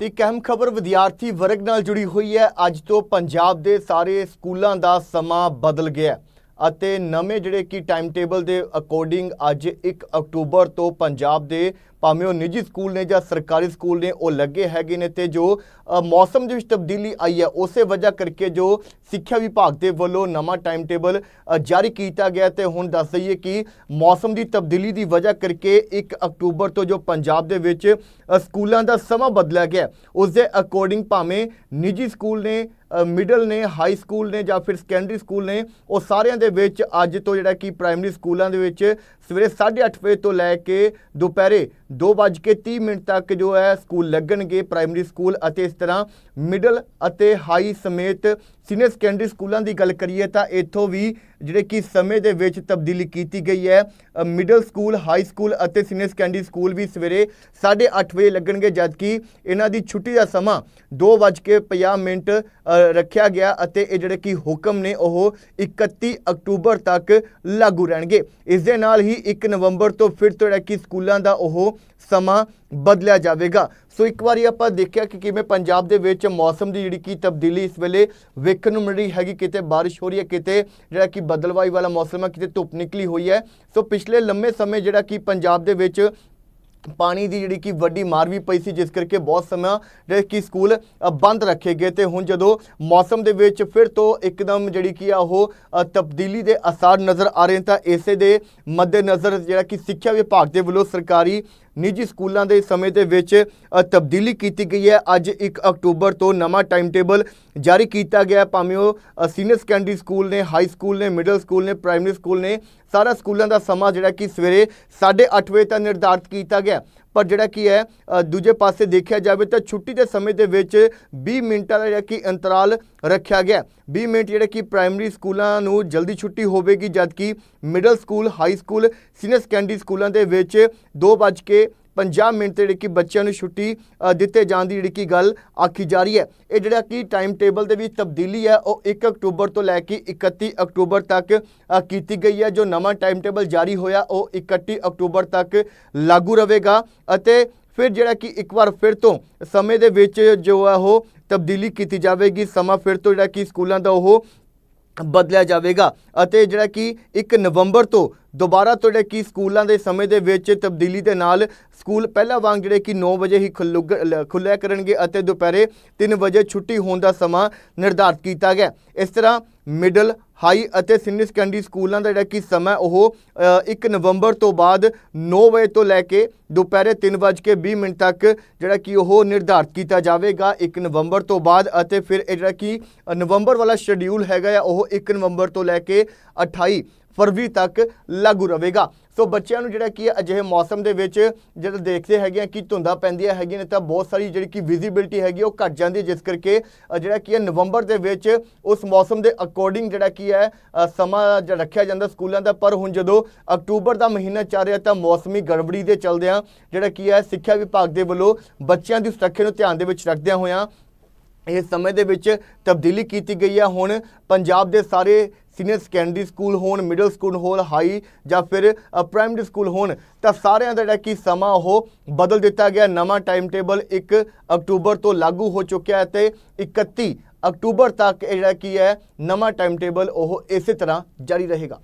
ਇੱਕ ਅਹਿਮ ਖਬਰ ਵਿਦਿਆਰਥੀ ਵਰਗ ਨਾਲ ਜੁੜੀ ਹੋਈ ਹੈ। ਅੱਜ ਤੋਂ ਪੰਜਾਬ ਦੇ ਸਾਰੇ ਸਕੂਲਾਂ ਦਾ ਸਮਾਂ ਬਦਲ ਗਿਆ ਅਤੇ ਨਵੇਂ ਜਿਹੜੇ ਕਿ ਟਾਈਮ ਟੇਬਲ ਦੇ ਅਕੋਰਡਿੰਗ ਅੱਜ 1 ਅਕਤੂਬਰ ਤੋਂ ਪੰਜਾਬ ਦੇ ਭਾਵੇਂ ਉਹ ਨਿੱਜੀ ਸਕੂਲ ਨੇ ਜਾਂ ਸਰਕਾਰੀ ਸਕੂਲ ਨੇ ਉਹ ਲੱਗੇ ਹੈਗੇ ਨੇ ਤੇ ਜੋ ਮੌਸਮ ਦੇ ਵਿੱਚ ਤਬਦੀਲੀ ਆਈ ਹੈ ਉਸੇ ਵਜ੍ਹਾ ਕਰਕੇ ਜੋ ਸਿੱਖਿਆ ਵਿਭਾਗ ਦੇ ਵੱਲੋਂ ਨਵਾਂ ਟਾਈਮ ਟੇਬਲ ਜਾਰੀ ਕੀਤਾ ਗਿਆ ਤੇ ਹੁਣ ਦੱਸ ਦਈਏ ਕਿ ਮੌਸਮ ਦੀ ਤਬਦੀਲੀ ਦੀ ਵਜ੍ਹਾ ਕਰਕੇ 1 ਅਕਤੂਬਰ ਤੋਂ ਜੋ ਪੰਜਾਬ ਦੇ ਵਿੱਚ ਸਕੂਲਾਂ ਦਾ ਸਮਾਂ ਬਦਲਿਆ ਗਿਆ ਹੈ, ਉਸ ਦੇ ਅਕੋਰਡਿੰਗ ਭਾਵੇਂ ਨਿੱਜੀ ਸਕੂਲ ਨੇ ਮਿਡਲ ਨੇ ਹਾਈ ਸਕੂਲ ਨੇ ਜਾਂ ਫਿਰ ਸੈਕੰਡਰੀ ਸਕੂਲ ਨੇ, ਉਹ ਸਾਰਿਆਂ ਦੇ ਵਿੱਚ ਅੱਜ ਤੋਂ ਜਿਹੜਾ ਕਿ ਪ੍ਰਾਇਮਰੀ ਸਕੂਲਾਂ ਦੇ ਵਿੱਚ ਸਵੇਰੇ 8:30 ਵਜੇ ਤੋਂ ਲੈ ਕੇ ਦੁਪਹਿਰੇ 2:30 ਮਿੰਟ ਤੱਕ ਜੋ ਹੈ ਸਕੂਲ ਲੱਗਣਗੇ, ਪ੍ਰਾਇਮਰੀ ਸਕੂਲ ਅਤੇ ਇਸ ਤਰ੍ਹਾਂ ਮਿਡਲ ਅਤੇ ਹਾਈ ਸਮੇਤ ਸੀਨੀਅਰ ਸੈਕੰਡਰੀ ਸਕੂਲਾਂ ਦੀ ਗੱਲ ਕਰੀਏ ਤਾਂ ਇੱਥੋਂ ਵੀ ਜਿਹੜੇ ਕਿ ਸਮੇਂ ਦੇ ਵਿੱਚ ਤਬਦੀਲੀ ਕੀਤੀ ਗਈ ਹੈ। ਮਿਡਲ ਸਕੂਲ, ਹਾਈ ਸਕੂਲ ਅਤੇ ਸੀਨੀਅਰ ਸੈਕੰਡਰੀ ਸਕੂਲ ਵੀ ਸਵੇਰੇ 8:30 ਵਜੇ ਲੱਗਣਗੇ, ਜਦਕਿ ਇਹਨਾਂ ਦੀ ਛੁੱਟੀ ਦਾ ਸਮਾਂ 2:50 ਮਿੰਟ ਰੱਖਿਆ ਗਿਆ ਅਤੇ ਇਹ ਜਿਹੜੇ ਕਿ ਹੁਕਮ ਨੇ ਉਹ 31 ਅਕਤੂਬਰ ਤੱਕ ਲਾਗੂ ਰਹਿਣਗੇ। ਇਸ ਦੇ ਨਾਲ ਹੀ 1 ਨਵੰਬਰ ਤੋਂ ਫਿਰ ਤੋਂ ਜਿਹੜਾ ਕਿ ਸਕੂਲਾਂ ਦਾ ਉਹ ਸਮਾਂ ਬਦਲਿਆ ਜਾਵੇਗਾ। ਸੋ ਇੱਕ ਵਾਰੀ ਆਪਾਂ ਦੇਖਿਆ ਕਿ ਕਿਵੇਂ ਪੰਜਾਬ ਦੇ ਵਿੱਚ ਮੌਸਮ ਦੀ ਜਿਹੜੀ ਕੀ ਤਬਦੀਲੀ ਇਸ ਵੇਲੇ ਵੇਖਣ ਨੂੰ ਮਿਲ ਰਹੀ ਹੈਗੀ, ਕਿਤੇ ਬਾਰਿਸ਼ ਹੋ ਰਹੀ ਹੈ, ਕਿਤੇ ਜਿਹੜਾ ਕਿ ਬਦਲਵਾਈ ਵਾਲਾ ਮੌਸਮ ਹੈ, ਕਿਤੇ ਧੁੱਪ ਨਿਕਲੀ ਹੋਈ ਹੈ। ਸੋ ਪਿਛਲੇ ਲੰਮੇ ਸਮੇਂ ਜਿਹੜਾ ਕਿ ਪੰਜਾਬ ਦੇ ਵਿੱਚ ਪਾਣੀ ਦੀ ਜਿਹੜੀ ਕਿ ਵੱਡੀ ਮਾਰ ਵੀ ਪਈ ਸੀ, ਜਿਸ ਕਰਕੇ ਬਹੁਤ ਸਮਾਂ ਜਿਹੜੇ ਕਿ ਸਕੂਲ ਬੰਦ ਰੱਖੇ ਗਏ ਤੇ ਹੁਣ ਜਦੋਂ ਮੌਸਮ ਦੇ ਵਿੱਚ ਫਿਰ ਤੋਂ ਇੱਕਦਮ ਜਿਹੜੀ ਕਿ ਆ ਉਹ ਤਬਦੀਲੀ ਦੇ ਅਸਾਰ ਨਜ਼ਰ ਆ ਰਹੇ ਤਾਂ ਇਸੇ ਦੇ ਮੱਦੇਨਜ਼ਰ ਜਿਹੜਾ ਕਿ ਸਿੱਖਿਆ ਵਿਭਾਗ ਦੇ ਵੱਲੋਂ ਸਰਕਾਰੀ ਨਿੱਜੀ ਸਕੂਲਾਂ ਦੇ ਸਮੇਂ ਦੇ ਵਿੱਚ ਤਬਦੀਲੀ ਕੀਤੀ ਗਈ ਹੈ। ਅੱਜ 1 ਅਕਤੂਬਰ ਤੋਂ ਨਵਾਂ ਟਾਈਮ ਟੇਬਲ ਜਾਰੀ ਕੀਤਾ ਗਿਆ ਭਾਵੇਂ ਉਹ ਸੀਨੀਅਰ ਸੈਕੰਡਰੀ ਸਕੂਲ ਨੇ, ਹਾਈ ਸਕੂਲ ਨੇ, ਮਿਡਲ ਸਕੂਲ ਨੇ, ਪ੍ਰਾਇਮਰੀ ਸਕੂਲ ਨੇ, ਸਾਰਾ ਸਕੂਲਾਂ ਦਾ ਸਮਾਂ ਜਿਹੜਾ ਕਿ ਸਵੇਰੇ 8:30 ਵਜੇ ਤੱਕ ਨਿਰਧਾਰਤ ਕੀਤਾ ਗਿਆ ਪਰ ਜਿਹੜਾ ਕੀ ਹੈ ਦੂਜੇ ਪਾਸੇ ਦੇਖਿਆ ਜਾਵੇ ਤਾਂ ਛੁੱਟੀ ਦੇ ਸਮੇਂ ਦੇ ਵਿੱਚ 20 ਮਿੰਟਾਂ ਦਾ ਜਿਹੜਾ ਕਿ ਅੰਤਰਾਲ ਰੱਖਿਆ ਗਿਆ। 20 ਮਿੰਟ ਜਿਹੜੇ ਕਿ ਪ੍ਰਾਇਮਰੀ ਸਕੂਲਾਂ ਨੂੰ ਜਲਦੀ ਛੁੱਟੀ ਹੋਵੇਗੀ, ਜਦਕਿ middle school, high school, senior secondary ਸਕੂਲਾਂ ਦੇ ਵਿੱਚ 2:50 50 ਮਿੰਟ ਤੇ ਜਿਹੜੀ ਕਿ ਬੱਚਿਆਂ ਨੂੰ ਛੁੱਟੀ ਦਿੱਤੇ ਜਾਣ ਦੀ ਜਿਹੜੀ ਕਿ ਗੱਲ ਆਖੀ ਜਾ ਰਹੀ ਹੈ। ਇਹ ਜਿਹੜਾ ਕਿ ਟਾਈਮ ਟੇਬਲ ਦੇ ਵਿੱਚ ਤਬਦੀਲੀ ਹੈ, ਉਹ 1 ਅਕਤੂਬਰ ਤੋਂ ਲੈ ਕੇ 31 ਅਕਤੂਬਰ ਤੱਕ ਕੀਤੀ ਗਈ ਹੈ। ਜੋ ਨਵਾਂ ਟਾਈਮ ਟੇਬਲ ਜਾਰੀ ਹੋਇਆ, ਉਹ 31 ਅਕਤੂਬਰ ਤੱਕ ਲਾਗੂ ਰਹੇਗਾ ਅਤੇ ਫਿਰ ਜਿਹੜਾ ਕਿ ਇੱਕ ਵਾਰ ਫਿਰ ਤੋਂ ਸਮੇਂ ਦੇ ਵਿੱਚ ਜੋ ਹੈ ਉਹ ਤਬਦੀਲੀ ਕੀਤੀ ਜਾਵੇਗੀ। ਸਮਾਂ ਫਿਰ ਤੋਂ ਜਿਹੜਾ ਕਿ ਸਕੂਲਾਂ ਦਾ ਉਹ ਬਦਲਿਆ ਜਾਵੇਗਾ ਅਤੇ ਜਿਹੜਾ ਕਿ 1 ਨਵੰਬਰ ਤੋਂ ਦੁਬਾਰਾ ਤੋਂ ਜਿਹੜਾ ਕਿ ਸਕੂਲਾਂ ਦੇ ਸਮੇਂ ਦੇ ਵਿੱਚ ਤਬਦੀਲੀ ਦੇ ਨਾਲ ਸਕੂਲ ਪਹਿਲਾਂ ਵਾਂਗ ਜਿਹੜੇ ਕਿ 9 ਵਜੇ ਹੀ ਖੁੱਲੂਗ- ਲ- ਖੁੱਲਿਆ ਕਰਨਗੇ ਅਤੇ ਦੁਪਹਿਰੇ 3 ਵਜੇ ਛੁੱਟੀ ਹੋਣ ਦਾ ਸਮਾਂ ਨਿਰਧਾਰਤ ਕੀਤਾ ਗਿਆ। ਇਸ ਤਰ੍ਹਾਂ ਮਿਡਲ ਹਾਈ ਅਤੇ ਸੀਨੀਅਰ ਸੈਕੰਡਰੀ ਸਕੂਲਾਂ ਦਾ ਜਿਹੜਾ ਕਿ ਸਮਾਂ ਉਹ 1 ਨਵੰਬਰ ਤੋਂ ਬਾਅਦ 9 ਵਜੇ ਤੋਂ ਲੈ ਕੇ ਦੁਪਹਿਰੇ 3:20 ਮਿੰਟ ਤੱਕ ਜਿਹੜਾ ਕਿ ਉਹ ਨਿਰਧਾਰਿਤ ਕੀਤਾ ਜਾਵੇਗਾ 1 ਨਵੰਬਰ ਤੋਂ ਬਾਅਦ ਅਤੇ ਫਿਰ ਇਹ ਜਿਹੜਾ ਕਿ ਨਵੰਬਰ ਵਾਲਾ ਸ਼ਡਿਊਲ ਹੈਗਾ ਆ, ਉਹ 1 ਨਵੰਬਰ ਤੋਂ ਲੈ ਕੇ 28 ਫਰਵਰੀ ਤੱਕ ਲਾਗੂ ਰਹੇਗਾ। ਸੋ ਬੱਚਿਆਂ ਨੂੰ ਜਿਹੜਾ ਕੀ ਹੈ ਅਜਿਹੇ ਮੌਸਮ ਦੇ ਵਿੱਚ ਜਦੋਂ ਦੇਖਦੇ ਹੈਗੇ ਆ ਕਿ ਧੁੰਦਾਂ ਪੈਂਦੀਆਂ ਹੈਗੀਆਂ ਨੇ ਤਾਂ ਬਹੁਤ ਸਾਰੀ ਜਿਹੜੀ ਕਿ ਵਿਜ਼ਿਬਿਲਟੀ ਹੈਗੀ ਉਹ ਘਟ ਜਾਂਦੀ ਹੈ, ਜਿਸ ਕਰਕੇ ਜਿਹੜਾ ਕੀ ਹੈ ਨਵੰਬਰ ਦੇ ਵਿੱਚ ਉਸ ਮੌਸਮ ਦੇ ਅਕੋਰਡਿੰਗ ਜਿਹੜਾ ਕੀ ਹੈ ਸਮਾਂ ਰੱਖਿਆ ਜਾਂਦਾ ਸਕੂਲਾਂ ਦਾ। ਪਰ ਹੁਣ ਜਦੋਂ ਅਕਤੂਬਰ ਦਾ ਮਹੀਨਾ ਚੱਲ ਰਿਹਾ ਤਾਂ ਮੌਸਮੀ ਗੜਬੜੀ ਦੇ ਚਲਦਿਆਂ ਜਿਹੜਾ ਕੀ ਹੈ ਸਿੱਖਿਆ ਵਿਭਾਗ ਦੇ ਵੱਲੋਂ ਬੱਚਿਆਂ ਦੀ ਸੁਰੱਖਿਆ ਨੂੰ ਧਿਆਨ ਦੇ ਵਿੱਚ ਰੱਖਦਿਆਂ ਹੋਇਆਂ ਇਸ ਸਮੇਂ ਦੇ ਵਿੱਚ ਤਬਦੀਲੀ ਕੀਤੀ ਗਈ ਹੈ ਹੁਣ ਪੰਜਾਬ ਦੇ ਸਾਰੇ ਸੀਨੀਅਰ ਸੈਕੰਡਰੀ ਸਕੂਲ ਹੋਣ ਮਿਡਲ ਸਕੂਲ ਹੋਣ ਹਾਈ ਜਾਂ ਫਿਰ ਪ੍ਰਾਇਮਰੀ ਸਕੂਲ ਹੋਣ, ਤਾਂ ਸਾਰਿਆਂ ਦਾ ਜਿਹੜਾ ਕਿ ਸਮਾਂ ਉਹ ਬਦਲ ਦਿੱਤਾ ਗਿਆ। ਨਵਾਂ ਟਾਈਮ ਟੇਬਲ 1 ਅਕਤੂਬਰ ਤੋਂ ਲਾਗੂ ਹੋ ਚੁੱਕਿਆ ਹੈ ਤੇ 31 ਅਕਤੂਬਰ ਤੱਕ ਜਿਹੜਾ ਕੀ ਹੈ, ਨਵਾਂ ਟਾਈਮ ਟੇਬਲ ਉਹ ਇਸੇ ਤਰ੍ਹਾਂ ਜਾਰੀ ਰਹੇਗਾ।